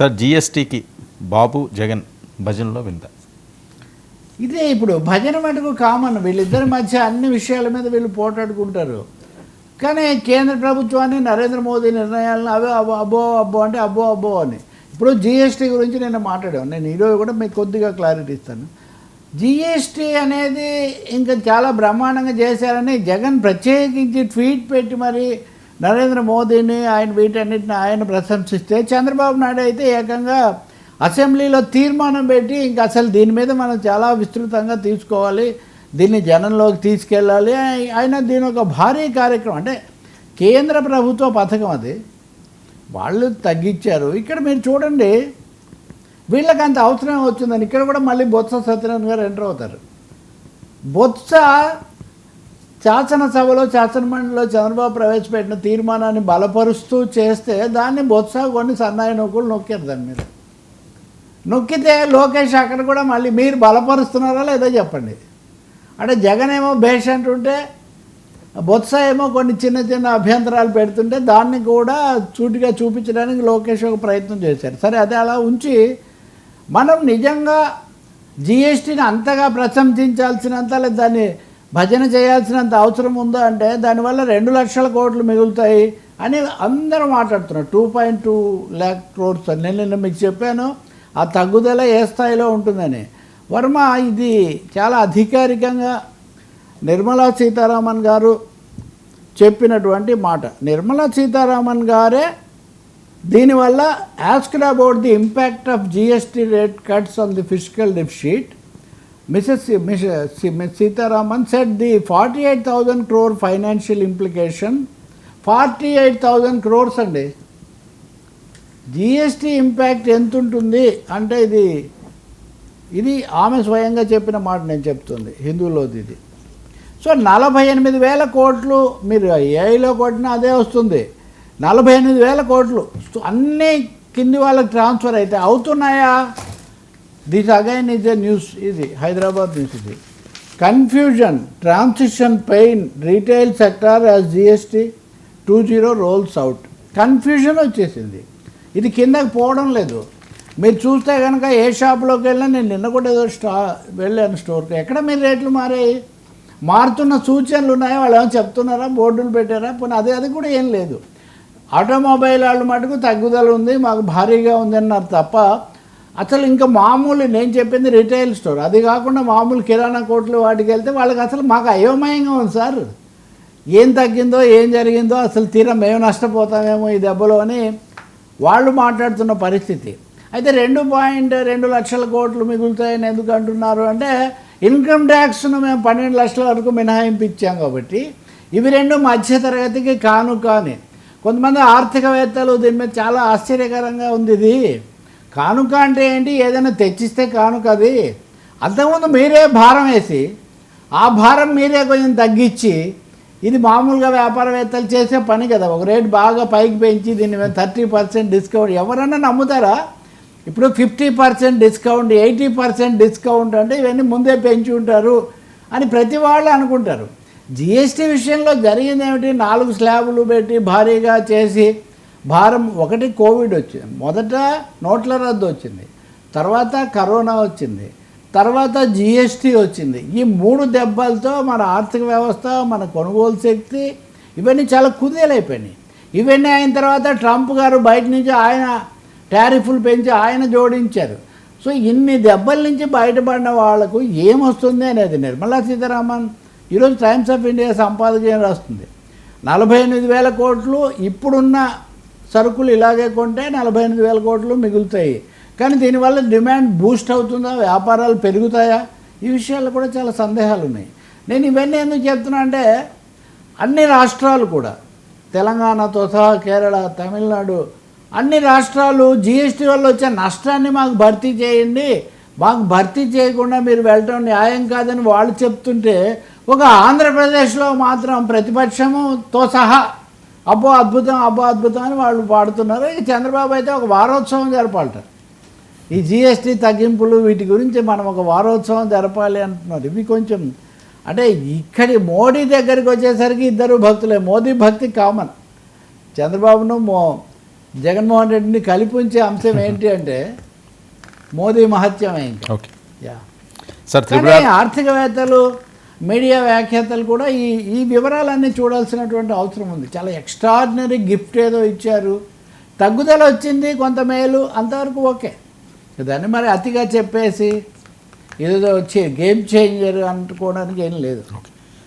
Sir జిఎస్టీకి బాబు జగన్ భజనలో వింత. ఇదే ఇప్పుడు భజన మటుకు కామన్. వీళ్ళిద్దరి మధ్య అన్ని విషయాల మీద వీళ్ళు పోటాడుకుంటారు. కానీ కేంద్ర ప్రభుత్వాన్ని నరేంద్ర మోదీ నిర్ణయాలను అవే అబ్బో అబ్బో అబ్బో అంటే అబ్బో అబ్బో అని. ఇప్పుడు జిఎస్టీ గురించి నేను మాట్లాడాను. నేను ఈరోజు కూడా మీకు కొద్దిగా క్లారిటీ ఇస్తాను. జిఎస్టీ అనేది ఇంకా చాలా బ్రహ్మాండంగా చేశారని జగన్ ప్రత్యేకించి ట్వీట్ పెట్టి మరి నరేంద్ర మోదీని ఆయన వీటన్నిటిని ఆయన ప్రశంసిస్తే చంద్రబాబు నాయుడు అయితే ఏకంగా అసెంబ్లీలో తీర్మానం పెట్టి ఇంకా అసలు దీని మీద మనం చాలా విస్తృతంగా తీసుకోవాలి. దీన్ని జనంలోకి తీసుకెళ్ళాలి. ఆయన దీని ఒక భారీ కార్యక్రమం. అంటే కేంద్ర ప్రభుత్వ పథకం అది. వాళ్ళు తగ్గించారు. ఇక్కడ మీరు చూడండి. వీళ్ళకి అంత అవసరం వచ్చిందని. ఇక్కడ కూడా మళ్ళీ బొత్స సత్యనారాయణ గారు ఎంటర్ అవుతారు. బొత్స శాసనసభలో శాసనమండలిలో చంద్రబాబు ప్రవేశపెట్టిన తీర్మానాన్ని బలపరుస్తూ చేస్తే దాన్ని బొత్స కొన్ని సన్నాయి నొక్కులు నొక్కారు దాని మీద. నొక్కితే లోకేష్ అక్కడ కూడా మళ్ళీ మీరు బలపరుస్తున్నారా లేదో చెప్పండి. అంటే జగన్ ఏమో భేష్ అంటుంటే బొత్స ఏమో కొన్ని చిన్న చిన్న అభ్యంతరాలు పెడుతుంటే దాన్ని కూడా చూటిగా చూపించడానికి లోకేష్ ఒక ప్రయత్నం చేశారు. సరే అదే అలా ఉంచి మనం నిజంగా జిఎస్టీని అంతగా ప్రశంసించాల్సినంత లేదా దాన్ని భజన చేయాల్సినంత అవసరం ఉందా అంటే దానివల్ల రెండు లక్షల కోట్లు మిగులుతాయి అని అందరూ మాట్లాడుతున్నారు. Two point two lakh crores అని. నేను నిన్న మీకు చెప్పాను ఆ తగ్గుదల ఏ స్థాయిలో ఉంటుందని. వర్మ ఇది చాలా అధికారికంగా నిర్మలా సీతారామన్ గారు చెప్పినటువంటి మాట. నిర్మలా సీతారామన్ గారే దీనివల్ల asked about the impact of GST rate cuts on the fiscal deficit. Mrs Ms Sitharaman said the forty eight thousand crore financial implication forty eight thousand crores అండి. జిఎస్టీ ఇంపాక్ట్ ఎంత ఉంటుంది అంటే ఇది ఇది ఆమె స్వయంగా చెప్పిన మాట నేను చెప్తుంది హిందువులోది ఇది. సో నలభై ఎనిమిది వేల కోట్లు మీరు ఏఐలో కొట్టినా అదే వస్తుంది. నలభై ఎనిమిది వేల కోట్లు. అన్నీ కింది వాళ్ళకి ట్రాన్స్ఫర్ అయితే అవుతున్నాయా? This again is a news ఇది హైదరాబాద్ న్యూస్ ఇది confusion transition pain retail sector as GST two zero rolls out confusion వచ్చేసింది. ఇది కిందకి పోవడం లేదు. మీరు చూస్తే కనుక ఏ షాప్లోకి వెళ్ళినా నేను నిన్న కూడా ఏదో స్టా వెళ్ళాను స్టోర్కి. ఎక్కడ మీరు రేట్లు మారాయి? మారుతున్న సూచనలు ఉన్నాయా? వాళ్ళు ఏమైనా చెప్తున్నారా? బోర్డులు పెట్టారా? పోనీ అదే అది కూడా ఏం లేదు. ఆటోమొబైల్ వాళ్ళు మటుకు తగ్గుదల ఉంది మాకు భారీగా ఉంది అన్నారు తప్ప అసలు ఇంకా మామూలు నేను చెప్పింది రిటైల్ స్టోర్ అది కాకుండా మామూలు కిరాణా కోట్లు వాటికి వెళ్తే వాళ్ళకి అసలు మాకు అయోమయంగా ఉంది సార్. ఏం తగ్గిందో ఏం జరిగిందో అసలు తీరా మేము నష్టపోతామేమో ఈ దెబ్బలో అని వాళ్ళు మాట్లాడుతున్న పరిస్థితి. అయితే రెండు పాయింట్ రెండు లక్షల కోట్లు మిగులుతాయని ఎందుకు అంటున్నారు అంటే ఇన్కమ్ ట్యాక్స్ను మేము పన్నెండు లక్షల వరకు మినహాయింపు ఇచ్చాం కాబట్టి ఇవి రెండు మధ్యతరగతికి కాను కాని కొంతమంది ఆర్థికవేత్తలు దీని మీద చాలా ఆశ్చర్యకరంగా ఉంది ఇది. కానుక అంటే ఏంటి? ఏదైనా తెచ్చిస్తే కానుక అది. అంతకుముందు మీరే భారం వేసి ఆ భారం మీరే కొంచెం తగ్గించి ఇది మామూలుగా వ్యాపారవేత్తలు చేసే పని కదా. ఒక రేటు బాగా పైకి పెంచి దీన్ని మీద థర్టీ పర్సెంట్ డిస్కౌంట్. ఎవరన్నా నమ్ముతారా? ఇప్పుడు fifty percent discount eighty percent discount అంటే ఇవన్నీ ముందే పెంచి ఉంటారు అని ప్రతి వాళ్ళు అనుకుంటారు. జిఎస్టీ విషయంలో జరిగింది ఏమిటి? నాలుగు స్లాబులు పెట్టి భారీగా చేసి భారం ఒకటి కోవిడ్ వచ్చింది. మొదట నోట్ల రద్దు వచ్చింది. తర్వాత కరోనా వచ్చింది. తర్వాత జిఎస్టీ వచ్చింది. ఈ మూడు దెబ్బలతో మన ఆర్థిక వ్యవస్థ మన కొనుగోలు శక్తి ఇవన్నీ చాలా కుదేలైపోయినాయి. ఇవన్నీ అయిన తర్వాత ట్రంప్ గారు బయట నుంచి ఆయన టారిఫ్లు పెంచి ఆయన జోడించారు. సో ఇన్ని దెబ్బల నుంచి బయటపడిన వాళ్ళకు ఏమొస్తుంది అనేది నిర్మలా సీతారామన్ ఈరోజు టైమ్స్ ఆఫ్ ఇండియా సంపాదక రాస్తుంది. నలభై ఎనిమిది వేల కోట్లు ఇప్పుడున్న సరుకులు ఇలాగే కొంటే నలభై ఎనిమిది వేల కోట్లు మిగులుతాయి. కానీ దీనివల్ల డిమాండ్ బూస్ట్ అవుతుందా? వ్యాపారాలు పెరుగుతాయా? ఈ విషయాల్లో కూడా చాలా సందేహాలు ఉన్నాయి నేను ఇవన్నీ ఎందుకు చెప్తున్నా అంటే అన్ని రాష్ట్రాలు కూడా తెలంగాణతో సహా కేరళ తమిళనాడు అన్ని రాష్ట్రాలు జిఎస్టీ వల్ల వచ్చే నష్టాన్ని మాకు భర్తీ చేయండి. మాకు భర్తీ చేయకుండా మీరు వెళ్ళటం న్యాయం కాదని వాళ్ళు చెప్తుంటే ఒక ఆంధ్రప్రదేశ్లో మాత్రం ప్రతిపక్షముతో సహా అబ్బో అద్భుతం అబ్బో అద్భుతం అని వాళ్ళు పాడుతున్నారు. ఇక చంద్రబాబు అయితే ఒక వారోత్సవం జరపాలట. ఈ జిఎస్టీ తగ్గింపులు వీటి గురించి మనం ఒక వారోత్సవం జరపాలి అంటున్నారు. ఇవి కొంచెం అంటే ఇక్కడి మోడీ దగ్గరికి వచ్చేసరికి ఇద్దరు భక్తులే. మోదీ భక్తి కామన్. చంద్రబాబును మో జగన్మోహన్ రెడ్డిని కలిపి ఉంచే అంశం ఏంటి అంటే మోదీ మహత్యమే ఇంకా ఓకే. యా. సార్ ఆర్థికవేత్తలు మీడియా వ్యాఖ్యాతలు కూడా ఈ ఈ వివరాలన్నీ చూడాల్సినటువంటి అవసరం ఉంది. చాలా ఎక్స్ట్రాడినరీ గిఫ్ట్ ఏదో ఇచ్చారు. తగ్గుదల వచ్చింది కొంత మేలు అంతవరకు ఓకే. దాన్ని మరి అతిగా చెప్పేసి ఏదో వచ్చి గేమ్ చేంజర్ అనుకోవడానికి ఏం లేదు. ఓకే.